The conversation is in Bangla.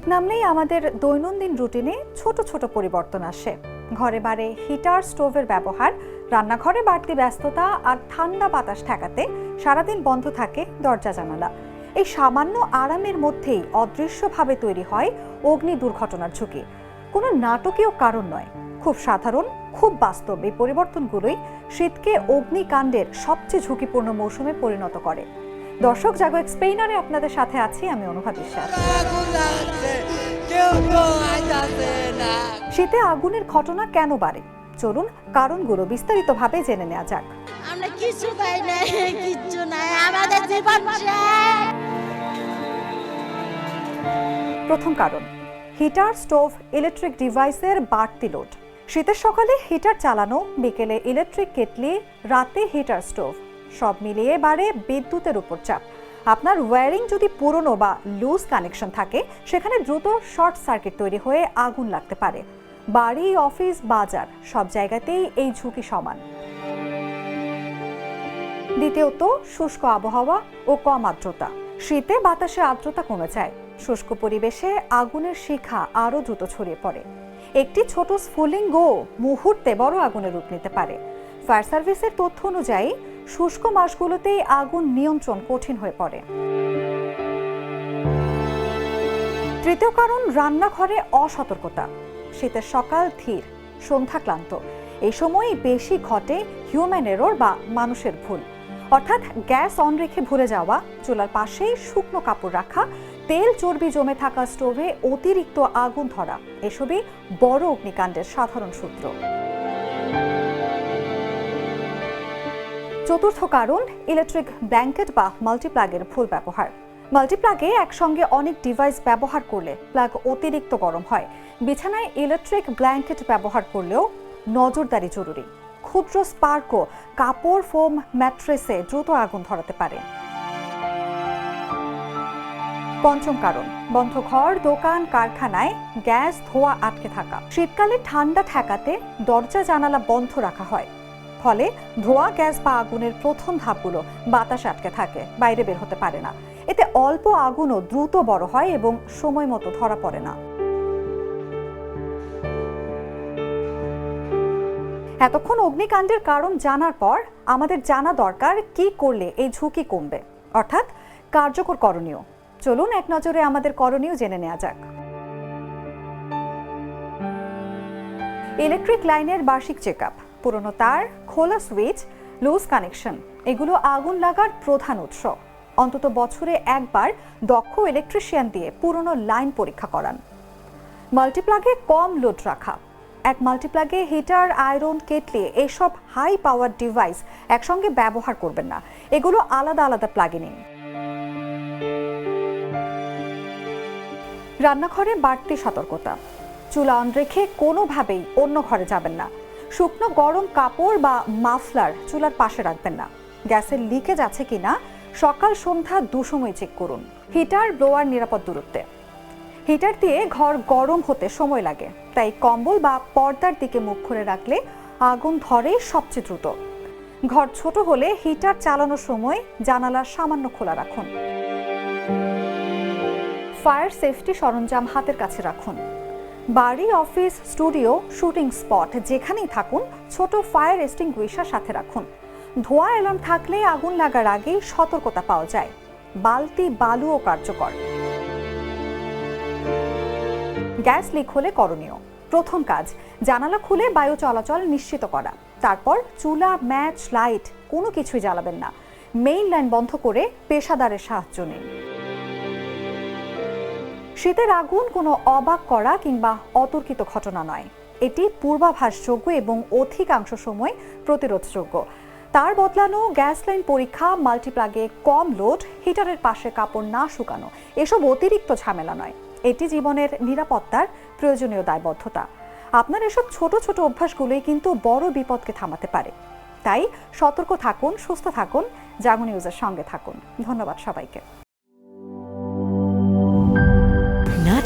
শীত নামলেই আমাদের দৈনন্দিন রুটিনে ছোট ছোট পরিবর্তন আসে। ঘরে বাড়ে হিটার, স্টোভের ব্যবহার, রান্নাঘরে বাড়তি ব্যস্ততা আর ঠান্ডা বাতাস ঠেকাতে সারাদিন বন্ধ থাকে দরজা জানালা। এই সামান্য আরামের মধ্যেই অদৃশ্যভাবে তৈরি হয় অগ্নি দুর্ঘটনার ঝুঁকি। কোনো নাটকীয় কারণ নয়। খুব সাধারণ, খুব বাস্তব এই পরিবর্তনগুলোই শীতকে অগ্নিকাণ্ডের সবচেয়ে ঝুঁকিপূর্ণ মৌসুমে পরিণত করে। দর্শক জাগো এক্সপ্লেইনারে আপনাদের সাথে আছি আমি অনুভা বিশ্বাস। শীতে আগুনের ঘটনা কেন বাড়ে? চলুন কারণগুলো বিস্তারিতভাবে জেনে নেওয়া যাক। আমরা কিছু পাই নাই কিচ্ছু নাই আমাদের জীবন প্রথম কারণ হিটার স্টোভ ইলেকট্রিক ডিভাইসের বাড়তি লোড। শীতের সকালে হিটার চালানো বিকেলে ইলেকট্রিক কেটলি রাতে হিটার স্টোভ। সব মিলিয়ে বাড়ে বিদ্যুতের উপর চাপ। আপনার ওয়্যারিং যদি পুরনো বা লুজ কানেকশন থাকে, সেখানে দ্রুত শর্ট সার্কিট তৈরি হয়ে আগুন লাগতে পারে। বাড়ি অফিস বাজার, সব জায়গাতেই এই ঝুঁকি সমান। দ্বিতীয়ত, শুষ্ক আবহাওয়া ও কম আর্দ্রতা। শীতে বাতাসে আর্দ্রতা কমে যায়। শুষ্ক পরিবেশে আগুনের শিখা আরও দ্রুত ছড়িয়ে পড়ে। একটি ছোট স্ফুলিঙ্গ মুহূর্তে বড় আগুনের রূপ নিতে পারে। ফায়ার সার্ভিসের তথ্য অনুযায়ী শুষ্ক মাসগুলোতেই আগুন নিয়ন্ত্রণ কঠিন হয়ে পড়ে। তৃতীয় কারণ, রান্নাঘরে অসতর্কতা। শীতের সকাল ধীর, সন্ধ্যা ক্লান্ত। এই সময়ই বেশি ঘটে হিউম্যান এরর বা মানুষের ভুল। অর্থাৎ গ্যাস অন রেখে ভুলে যাওয়া, চুলার পাশেই শুকনো কাপড় রাখা, তেল চর্বি জমে থাকা স্টোভে অতিরিক্ত আগুন ধরা, এসবই বড় অগ্নিকাণ্ডের সাধারণ সূত্র। চতুর্থ কারণ ইলেকট্রিক ব্ল্যাঙ্কেট বা মাল্টিপ্লাগের ভুল ব্যবহার। মাল্টিপ্লাগে একসঙ্গে অনেক ডিভাইস ব্যবহার করলে প্লাগ অতিরিক্ত গরম হয়। বিছানায় ইলেকট্রিক ব্ল্যাঙ্কেট ব্যবহার করলেও নজরদারি জরুরি। ক্ষুদ্র স্পার্কও কাপড় ফোম ম্যাট্রেসে দ্রুত আগুন ধরাতে পারে। পঞ্চম কারণ, বন্ধ ঘর, দোকান, কারখানায় গ্যাস, ধোয়া আটকে থাকা। শীতকালে ঠান্ডা ঠেকাতে দরজা জানালা বন্ধ রাখা হয়। ফলে ধোয়া গ্যাস বা আগুনের প্রথম ধাপগুলো বাতাস আটকে থাকে, বাইরে বের হতে পারে না। এতে অল্প আগুনও দ্রুত বড় হয় এবং সময় মতো ধরা পড়ে না। এতক্ষণ অগ্নিকাণ্ডের কারণ জানার পর আমাদের জানা দরকার কি করলে এই ঝুঁকি কমবে। অর্থাৎ কার্যকর করণীয়। চলুন এক নজরে আমাদের করণীয় জেনে নেওয়া যাক। ইলেকট্রিক লাইনের বার্ষিক চেক আপ পুরনো তার খোলা সুইচ লুজ কানেকশন এগুলো আগুন লাগার প্রধান উৎস। অন্তত বছরে একবার দক্ষ ইলেকট্রিশিয়ান দিয়ে পুরনো লাইন পরীক্ষা করান। মাল্টিপ্লাগে কম লোড রাখা। এক মাল্টিপ্লাগে হিটার আয়রন কেটলি এসব হাই পাওয়ার ডিভাইস একসঙ্গে ব্যবহার করবেন না। এগুলো আলাদা আলাদা প্লাগে নিন। রান্নাঘরে বাড়তি সতর্কতা। চুলা অন রেখে কোনোভাবেই অন্য ঘরে যাবেন না। শুকনো গরম কাপড় বা মাফলার চুলার পাশে রাখবেন না। গ্যাসের লিকেজ আছে কিনা সকাল সন্ধ্যা দুসময় চেক করুন। হিটার, ব্লোয়ার নিরাপদ দূরত্বে। হিটার দিয়ে ঘর গরম হতে সময় লাগে। তাই কম্বল বা পর্দার দিকে মুখ করে রাখলে আগুন ধরে সবচেয়ে দ্রুত। ঘর ছোট হলে হিটার চালানোর সময় জানালা সামান্য খোলা রাখুন। ফায়ার সেফটি সরঞ্জাম হাতের কাছে রাখুন। বাড়ি, অফিস, স্টুডিও, শুটিং স্পট, যেখানেই থাকুন, ছোট ফায়ার এক্সটিংগুইশার সাথে রাখুন। ধোঁয়া অ্যালার্ম থাকলে আগুন লাগার আগেই সতর্কতা পাওয়া যায়। বালতি, বালুও কার্যকর। গ্যাস লিক হলে করণীয়। প্রথম কাজ, জানালা খুলে বায়ু চলাচল নিশ্চিত করা। তারপর চুলা, ম্যাচ, লাইট, কোনো কিছুই জ্বালাবেন না। মেইন লাইন বন্ধ করে পেশাদারের সাহায্য নিন। শীতের আগুন কোনো অবাক করা কিংবা অতর্কিত ঘটনা নয়। এটি পূর্বাভাসযোগ্য এবং অধিকাংশ সময় প্রতিরোধযোগ্য। তার বদলানো গ্যাস লাইন পরীক্ষা, মাল্টিপ্লাগে কম লোড, হিটারের পাশে কাপড় না শুকানো, এসব অতিরিক্ত ঝামেলা নয়। এটি জীবনের নিরাপত্তার প্রয়োজনীয় দায়বদ্ধতা। আপনার এসব ছোট ছোট অভ্যাসগুলোই কিন্তু বড় বিপদকে থামাতে পারে। তাই সতর্ক থাকুন, সুস্থ থাকুন। জাগো নিউজের সঙ্গে থাকুন। ধন্যবাদ সবাইকে।